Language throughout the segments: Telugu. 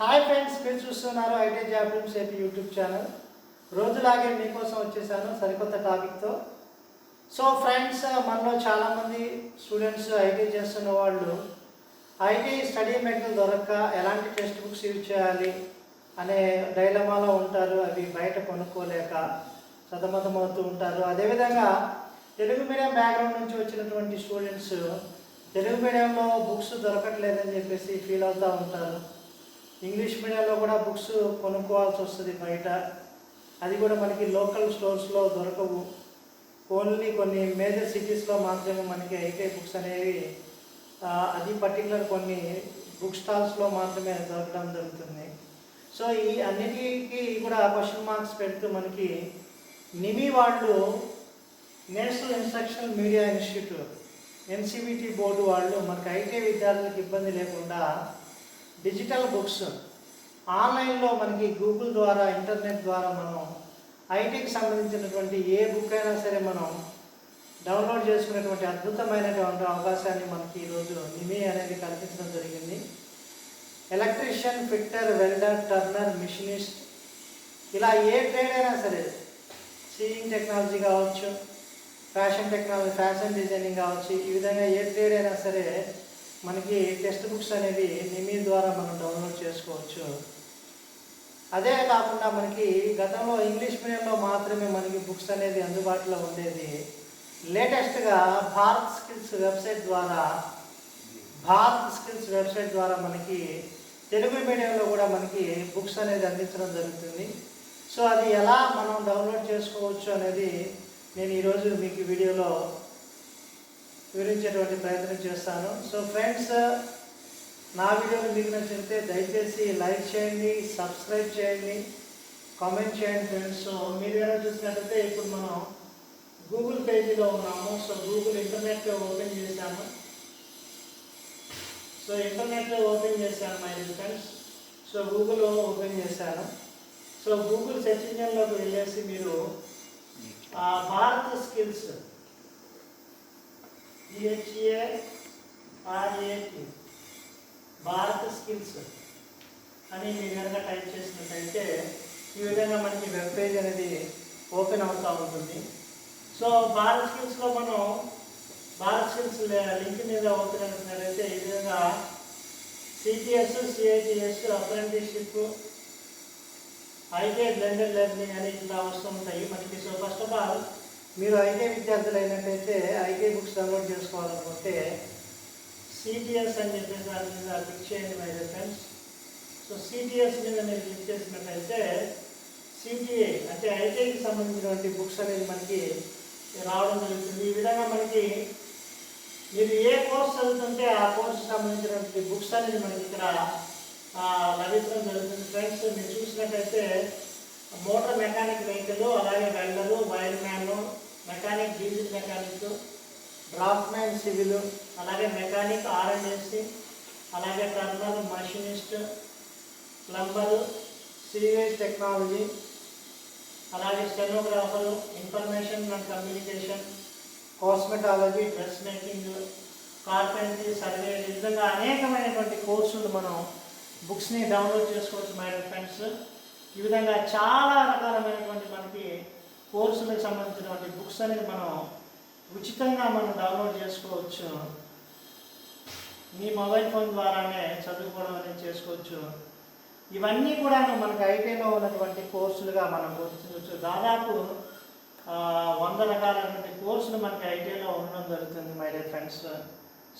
హాయ్ ఫ్రెండ్స్ మీరు చూస్తున్నారు IT job tips AP YouTube channel రోజులాగే మీకోసం వచ్చేసాను సరికొత్త టాపిక్తో సో ఫ్రెండ్స్ మనలో చాలామంది స్టూడెంట్స్ ఐటీ చేస్తున్న వాళ్ళు ఐటీ స్టడీ మెటీరియల్ దొరక్క ఎలాంటి టెక్స్ట్ బుక్స్ యూజ్ చేయాలి అనే డైలమాలో ఉంటారు అవి బయట కొనుక్కోలేక సతమతమవుతూ ఉంటారు. అదేవిధంగా తెలుగు మీడియం బ్యాక్గ్రౌండ్ నుంచి వచ్చినటువంటి స్టూడెంట్స్ తెలుగు మీడియంలో బుక్స్ దొరకట్లేదని చెప్పేసి ఫీల్ అవుతూ ఉంటారు. ఇంగ్లీష్ మీడియంలో కూడా బుక్స్ కొనుక్కోవాల్సి వస్తుంది బయట. అది కూడా మనకి లోకల్ స్టోర్స్లో దొరకవు. ఓన్లీ కొన్ని మేజర్ సిటీస్లో మాత్రమే మనకి ఐటీ బుక్స్ అనేవి అది పర్టికులర్ కొన్ని బుక్ స్టాల్స్లో మాత్రమే దొరకడం జరుగుతుంది. సో ఈ అన్నిటికీ కూడా క్వశ్చన్ మార్క్స్ పెడుతూ మనకి నిమి వాళ్ళు national instructional media institute NCVT board వాళ్ళు మనకి ఐటీ విద్యార్థులకు ఇబ్బంది లేకుండా డిజిటల్ బుక్స్. ఆన్లైన్లో మనకి గూగుల్ ద్వారా ఇంటర్నెట్ ద్వారా మనం ఐటీకి సంబంధించినటువంటి ఏ బుక్ అయినా సరే మనం డౌన్లోడ్ చేసుకునేటువంటి అద్భుతమైనటువంటి అవకాశాన్ని మనకి ఈరోజు నిమి అనేది కల్పించడం జరిగింది. Electrician fitter welder turner machinist. ఇలా ఏ ట్రేడ్ అయినా సరే సీయింగ్ టెక్నాలజీ కావచ్చు ఫ్యాషన్ టెక్నాలజీ ఫ్యాషన్ డిజైనింగ్ కావచ్చు ఈ విధంగా ఏ ట్రేడ్ అయినా సరే మనకి టెక్స్ట్ బుక్స్ అనేవి నిమి ద్వారా మనం డౌన్లోడ్ చేసుకోవచ్చు. అదే కాకుండా మనకి గతంలో ఇంగ్లీష్ మీడియంలో మాత్రమే మనకి బుక్స్ అనేది అందుబాటులో ఉండేది లేటెస్ట్గా భారత్ స్కిల్స్ వెబ్సైట్ ద్వారా భారత్ స్కిల్స్ వెబ్సైట్ ద్వారా మనకి తెలుగు మీడియంలో కూడా మనకి బుక్స్ అనేది అందించడం జరుగుతుంది. సో అది ఎలా మనం డౌన్లోడ్ చేసుకోవచ్చు అనేది నేను ఈరోజు మీకు వీడియోలో వివరించేటువంటి ప్రయత్నం చేస్తాను. సో ఫ్రెండ్స్ నా వీడియోలు మీకు నచ్చితే దయచేసి లైక్ చేయండి సబ్స్క్రైబ్ చేయండి కామెంట్ చేయండి ఫ్రెండ్స్ సో మీరు ఏమైనా చూసినట్లయితే ఇప్పుడు మనం గూగుల్ పేజీలో ఉన్నాము. సో గూగుల్ ఇంటర్నెట్ ఓపెన్ చేశాము. సో ఇంటర్నెట్ ఓపెన్ చేశాను my friends so Google open చేశాను. సో గూగుల్ సెర్చ్ ఇంజన్లోకి వెళ్ళేసి మీరు ఆ, Bharat skills B H A R A T Bharat skills. అని మీరు కనుక టైప్ చేసినట్టయితే ఈ విధంగా మనకి వెబ్ పేజ్ అనేది ఓపెన్ అవుతూ ఉంటుంది. సో భారత్ స్కిల్స్లో మనం భారత్ స్కిల్స్ లింక్ మీద ఓపెన్ అవుతున్నట్టయితే ఈ విధంగా సిటిఎస్ సిఐటిఎస్ అప్రెంటిస్షిప్ అయితే బ్లెండెడ్ లెర్నింగ్ అని ఇట్లా వస్తూ ఉంటాయి. మనకి సో ఫస్ట్ ఆఫ్ ఆల్ మీరు ఐటీ విద్యార్థులు అయినట్టయితే ఐటీ బుక్స్ డౌన్లోడ్ చేసుకోవాలనుకుంటే సిటిఎస్ అని చెప్పేసి దాని మీద క్లిక్ చేయండి మై ఫ్రెండ్స్ సో సిటిఎస్ మీద మీరు క్లిక్ చేసినట్టయితే సిటిఏ అంటే ఐటీకి సంబంధించినటువంటి బుక్స్ అనేది మనకి రావడం జరుగుతుంది. ఈ విధంగా మనకి మీరు ఏ కోర్స్ చదువుతుంటే ఆ కోర్సు సంబంధించినటువంటి బుక్స్ అనేది మనకి ఇక్కడ లభించడం జరుగుతుంది. ఫ్రెండ్స్ మీరు చూసినట్టయితే మోటార్ మెకానిక్ వెహికల్ అలాగే welder wireman mechanic diesel mechanic draughtsman civil అలాగే మెకానిక్ ఆర్ఎన్ఎస్సి అలాగే turner machinist plumber sewage technology అలాగే stenographer information and communication cosmetology dress making carpentry survey ఈ విధంగా అనేకమైనటువంటి కోర్సులు మనం బుక్స్ని డౌన్లోడ్ చేసుకోవచ్చు మై ఫ్రెండ్స్. ఈ విధంగా చాలా రకాలమైనటువంటి మనకి కోర్సులకు సంబంధించినటువంటి బుక్స్ అనేది మనం ఉచితంగా మనం డౌన్లోడ్ చేసుకోవచ్చు. మీ మొబైల్ ఫోన్ ద్వారానే చదువుకోవడం అనేది చేసుకోవచ్చు. ఇవన్నీ కూడా మనకు ఐటీలో ఉన్నటువంటి కోర్సులుగా మనం గుర్తించవచ్చు. దాదాపు వంద రకాలైనటువంటి కోర్సులు మనకి ఐటీలో ఉండడం జరుగుతుంది మై డియర్ ఫ్రెండ్స్.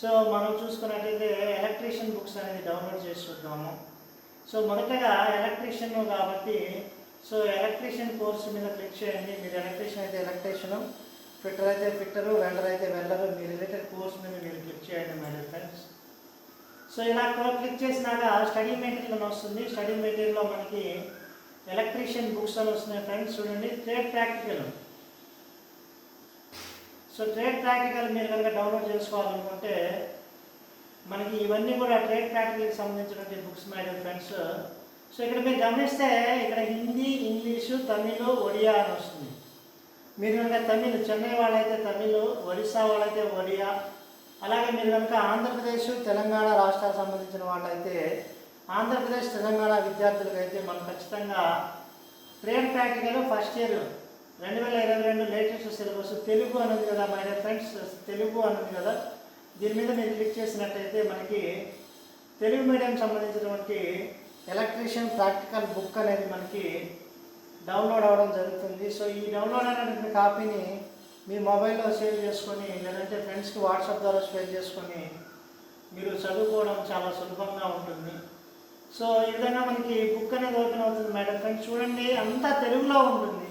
సో మనం చూసుకున్నట్లయితే ఎలక్ట్రీషియన్ బుక్స్ అనేది డౌన్లోడ్ చేసి చూద్దాము. సో మొదటగా ఎలక్ట్రీషియన్ కాబట్టి సో ఎలక్ట్రీషియన్ కోర్సు మీద క్లిక్ చేయండి. మీరు ఎలక్ట్రీషియన్ అయితే ఎలక్ట్రీషియను ఫిట్టర్ అయితే ఫిట్టరు వెల్డర్ అయితే వెల్డరు మీ రిలేటెడ్ కోర్స్ మీద మీరు క్లిక్ చేయండి మై డియర్ ఫ్రెండ్స్ సో ఇలా క్లిక్ చేసినాక స్టడీ మెటీరియల్ అని వస్తుంది స్టడీ మెటీరియల్లో మనకి ఎలక్ట్రీషియన్ బుక్స్ అని వస్తున్నాయి ఫ్రెండ్స్ చూడండి. Trade practical so trade practical మీరు కనుక డౌన్లోడ్ చేసుకోవాలనుకుంటే మనకి ఇవన్నీ కూడా ట్రేడ్ ఫ్యాక్టరీకి సంబంధించినటువంటి బుక్స్ మై ఫ్రెండ్స్ సో ఇక్కడ మీరు గమనిస్తే ఇక్కడ హిందీ ఇంగ్లీషు తమిళ్ ఒడియా అని వస్తుంది. మీరు కనుక తమిళ్ చెన్నై వాళ్ళైతే తమిళ్ ఒడిస్సా వాళ్ళైతే ఒడియా అలాగే మీరు కనుక ఆంధ్రప్రదేశ్ తెలంగాణ రాష్ట్రాలకు సంబంధించిన వాళ్ళైతే ఆంధ్రప్రదేశ్ తెలంగాణ విద్యార్థులకు అయితే మనం ఖచ్చితంగా ట్రేడ్ ప్రాక్టికల్ ఫస్ట్ ఇయర్ రెండు వేల ఇరవై రెండు లేటెస్ట్ సిలబస్ తెలుగు అన్నది కదా మై డియర్ ఫ్రెండ్స్ తెలుగు అన్నది కదా. దీని మీద మీరు క్లిక్ చేసినట్టయితే మనకి తెలుగు మీడియం సంబంధించినటువంటి ఎలక్ట్రీషియన్ ప్రాక్టికల్ బుక్ అనేది మనకి డౌన్లోడ్ అవ్వడం జరుగుతుంది. సో ఈ డౌన్లోడ్ అయినటువంటి కాపీని మీ మొబైల్లో సేవ్ చేసుకొని లేదంటే ఫ్రెండ్స్కి వాట్సాప్ ద్వారా షేర్ చేసుకొని మీరు చదువుకోవడం చాలా సులభంగా ఉంటుంది. సో ఈ విధంగా మనకి బుక్ అనేది ఓపెన్ అవుతుంది మేడం ఫ్రెండ్స్ చూడండి అంతా తెలుగులో ఉంటుంది.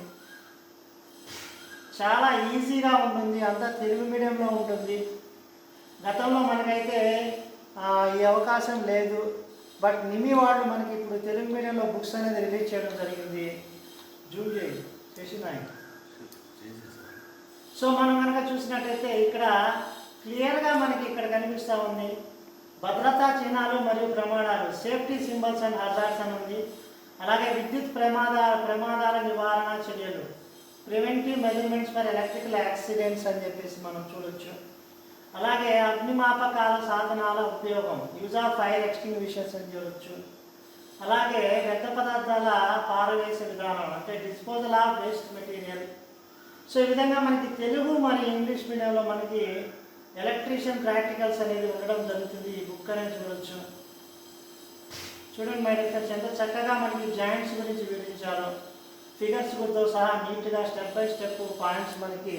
చాలా ఈజీగా ఉంటుంది. అంతా తెలుగు మీడియంలో ఉంటుంది. గతంలో మనకైతే ఈ అవకాశం లేదు. బట్ నిమి వాళ్ళు మనకి ఇప్పుడు తెలుగు మీడియంలో బుక్స్ అనేది రిలీజ్ చేయడం జరిగింది. జూమ్ చేయి. చేసినాయి సో మనం కనుక చూసినట్టయితే ఇక్కడ క్లియర్గా మనకి ఇక్కడ కనిపిస్తూ ఉంది. భద్రతా చిహ్నాలు మరియు ప్రమాణాలు. సేఫ్టీ సింబల్స్ అండ్ హజార్స్ అని ఉంది. అలాగే విద్యుత్ ప్రమాద ప్రమాదాల నివారణ చర్యలు. Preventive measurements for electrical accidents అని చెప్పేసి మనం చూడొచ్చు. అలాగే అగ్నిమాపకాల సాధనాల ఉపయోగం. యూజ్ ఆఫ్ ఫైర్ ఎక్స్టింగ్విషర్స్ అని చూడొచ్చు అలాగే వ్యర్థ పదార్థాల పారవేసే విధానం అంటే disposal of waste material so ఈ విధంగా మనకి తెలుగు మరియు ఇంగ్లీష్ మీడియంలో మనకి ఎలక్ట్రీషియన్ ప్రాక్టికల్స్ అనేది ఉండడం జరుగుతుంది. ఈ బుక్ అనేది చూడొచ్చు. చూడండి మై డిఫరెన్స్ ఎంత చక్కగా మనకి జాయింట్స్ గురించి వివరించారు. ఫిగర్స్ గురితో సహా నీట్గా స్టెప్ బై స్టెప్ పాయింట్స్ మనకి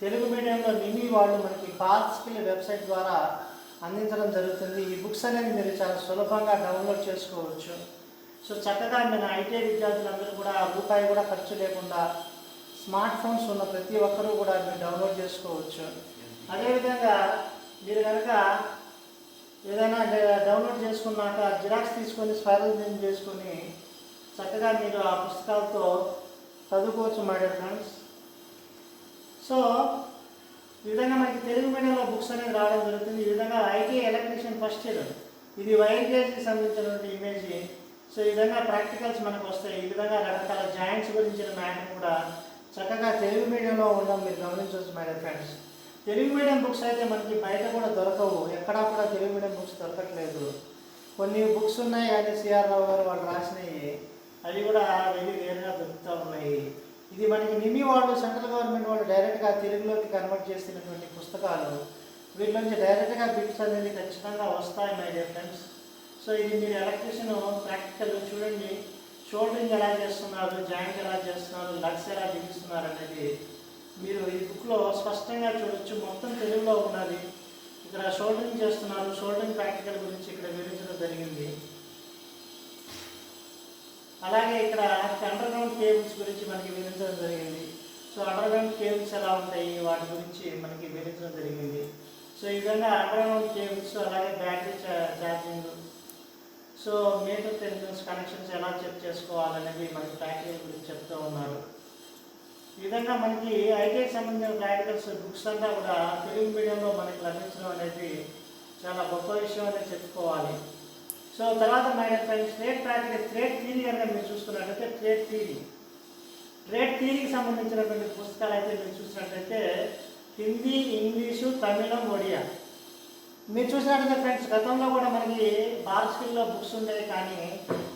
తెలుగు మీడియంలో మినీ వాళ్ళు మనకి పాత్ వెబ్సైట్ ద్వారా అందించడం జరుగుతుంది. ఈ బుక్స్ అనేది మీరు చాలా సులభంగా డౌన్లోడ్ చేసుకోవచ్చు. సో చక్కగా మన ఐటీఐ విద్యార్థులందరూ కూడా రూపాయి కూడా ఖర్చు లేకుండా స్మార్ట్ ఫోన్స్ ఉన్న ప్రతి ఒక్కరూ కూడా మీరు డౌన్లోడ్ చేసుకోవచ్చు. అదేవిధంగా మీరు కనుక ఏదైనా డౌన్లోడ్ చేసుకున్నాక జిరాక్స్ తీసుకొని స్పైరల్ చేసుకొని చక్కగా మీరు ఆ పుస్తకాలతో చదువుకోవచ్చు మై డియర్ ఫ్రెండ్స్. సో ఈ విధంగా మనకి తెలుగు మీడియంలో బుక్స్ అనేది రావడం జరుగుతుంది. ఈ విధంగా ఐటీ ఎలక్ట్రీషియన్ ఫస్ట్ ఇయర్ ఇది వైర్ గేజ్కి సంబంధించినటువంటి ఇమేజ్ సో ఈ విధంగా ప్రాక్టికల్స్ మనకు వస్తాయి. ఈ విధంగా రకరకాల జాయింట్స్ గురించిన మ్యాటర్ కూడా చక్కగా తెలుగు మీడియంలో ఉండడం మీరు గమనించవచ్చు my friends Telugu medium books అయితే మనకి బయట కూడా దొరకవు. ఎక్కడా కూడా తెలుగు మీడియం బుక్స్ దొరకట్లేదు. కొన్ని బుక్స్ ఉన్నాయి కానీ సిఆర్ రావు గారు వాళ్ళు రాసినవి. అవి కూడా వెరీ రేర్గా దొరుకుతూ ఉన్నాయి ఇది మనకి నిమి వాళ్ళు సెంట్రల్ గవర్నమెంట్ వాళ్ళు డైరెక్ట్గా తెలుగులోకి కన్వర్ట్ చేసినటువంటి పుస్తకాలు వీటిలోంచి డైరెక్ట్గా బిట్స్ అనేది ఖచ్చితంగా వస్తాయి మై డియర్ ఫ్రెండ్స్ సో ఇది మీరు ఎలక్ట్రిషియన్ ప్రాక్టికల్ చూడండి. షోల్డరింగ్ ఎలా చేస్తున్నారు జాయింట్ ఎలా చేస్తున్నారు లక్స్ ఎలా బిగిస్తున్నారు అనేది మీరు ఈ బుక్లో స్పష్టంగా చూడొచ్చు. మొత్తం తెలుగులో ఉన్నది. ఇక్కడ షోల్డరింగ్ చేస్తున్నారు. షోల్డరింగ్ ప్రాక్టికల్ గురించి ఇక్కడ వివరించడం జరిగింది. అలాగే ఇక్కడ అండర్ గ్రౌండ్ కేబుల్స్ గురించి మనకి వివరించడం జరిగింది. సో అండర్ గ్రౌండ్ కేబుల్స్ ఎలా ఉంటాయి? వాటి గురించి మనకి వివరించడం జరిగింది. సో ఈ విధంగా అండర్ గ్రౌండ్ కేబుల్స్ అలాగే battery charging. So meter tensions connections ఎలా చెక్ చేసుకోవాలనేది మనకి ప్రాక్టికల్ గురించి చెప్తూ ఉన్నారు. ఈ విధంగా మనకి ఐటీఐకి సంబంధించిన ప్రాక్టికల్స్ బుక్స్ అంతా కూడా తెలుగు మీడియంలో మనకి లభించడం అనేది చాలా గొప్ప విషయం అనేది చెప్పుకోవాలి సో తర్వాత minus friends straight practical trade theory అనేది మీరు చూసుకున్నట్లయితే ట్రేడ్ థీరీ ట్రేడ్ థీరీకి సంబంధించినటువంటి పుస్తకాలు అయితే మీరు చూసినట్లయితే హిందీ ఇంగ్లీషు తమిళం ఒడియా. మీరు చూసినట్లయితే ఫ్రెండ్స్ గతంలో కూడా మనకి భారత్ స్కూల్లో బుక్స్ ఉండేవి కానీ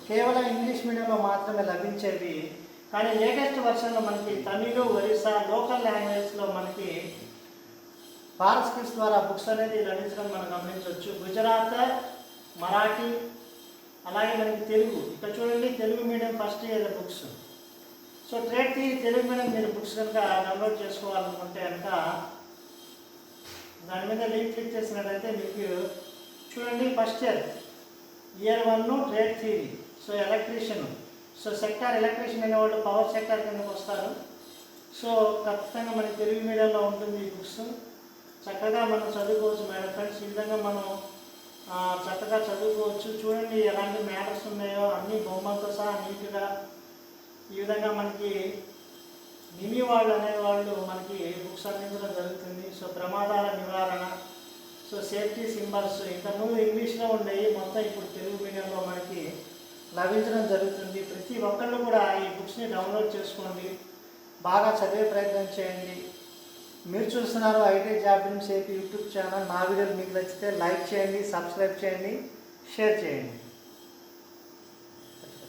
కేవలం ఇంగ్లీష్ మీడియంలో మాత్రమే లభించేవి. కానీ లేటెస్ట్ వర్షన్లో మనకి తమిళ ఒరిస్సా లోకల్ లాంగ్వేజ్లో మనకి భారత్ స్కిల్స్ ద్వారా బుక్స్ అనేది లభించడం మనం గమనించవచ్చు. గుజరాత్ మరాఠీ అలాగే మనకి తెలుగు. ఇక్కడ చూడండి Telugu medium first year books so trade theory Telugu medium మీరు బుక్స్ కనుక డౌన్లోడ్ చేసుకోవాలనుకుంటే కనుక దాని మీద లింక్ క్లిక్ చేసినట్లయితే మీకు చూడండి first year year one trade theory so electrician so sector electrician అనేవాళ్ళు పవర్ సెక్టార్ కిందకు వస్తారు. సో ఖచ్చితంగా మనకి తెలుగు మీడియంలో ఉంటుంది ఈ బుక్స్ చక్కగా మనం చదువుకోవచ్చు మేడం ఫ్రెండ్స్ ఈ విధంగా మనం చక్కగా చదువుకోవచ్చు. చూడండి ఎలాంటి మ్యాటర్స్ ఉన్నాయో అన్ని బొమ్మలతో సహా నీట్గా ఈ విధంగా మనకి నిమి వాళ్ళు అనేవాళ్ళు మనకి బుక్స్ అందించడం జరుగుతుంది. సో ప్రమాదాల నివారణ సో సేఫ్టీ సింబల్స్ ఇంతకుముందు ఇంగ్లీష్లో ఉండేవి మొత్తం ఇప్పుడు తెలుగు మీడియంలో మనకి లభించడం జరుగుతుంది. ప్రతి ఒక్కళ్ళు కూడా ఈ బుక్స్ని డౌన్లోడ్ చేసుకోండి. బాగా చదివే ప్రయత్నం చేయండి. మీరు చూస్తున్నారు IT job safe YouTube channel. నా వీడియోలు మీకు నచ్చితే లైక్ చేయండి సబ్స్క్రైబ్ చేయండి షేర్ చేయండి.